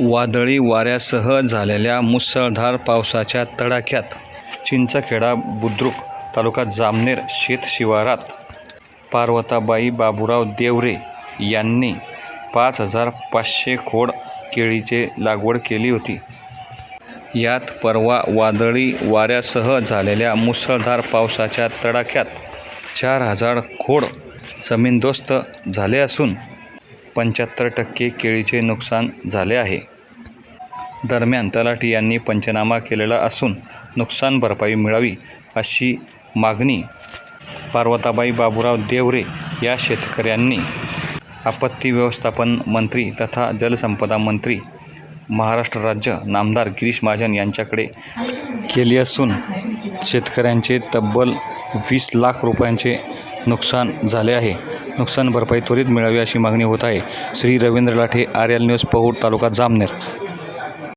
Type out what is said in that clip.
वादळी वाऱ्यासह झालेल्या मुसळधार पावसाच्या तडाख्यात चिंचखेडा बुद्रुक तालुका जामनेर शेतशिवारात पार्वताबाई बाबुराव देवरे यांनी पाच हजार पाचशे खोड केळीचे लागवड केली होती. यात परवा वादळी वाऱ्यासह झालेल्या मुसळधार पावसाच्या तडाख्यात चार हजार खोड जमीनदोस्त झाले असून पंच्याहत्तर टक्के केळीचे नुकसान झाले आहे. दरम्यान तलाठी यांनी पंचनामा केलेला असून नुकसान भरपाई मिळावी अशी मागणी पार्वताबाई बाबूराव देवरे या शेतकऱ्यांनी आपत्ती व्यवस्थापन मंत्री तथा जलसंपदा मंत्री महाराष्ट्र राज्य नामदार गिरीश महाजन यांच्याकडे केली असून शेतकऱ्यांचे तब्बल वीस लाख रुपयांचे नुकसान झाले आहे. नुकसान भरपाई त्वरित मिळावी अशी मागणी होत आहे. Shri Ravindra Lathe R L news Pahur तालुका जामनेर.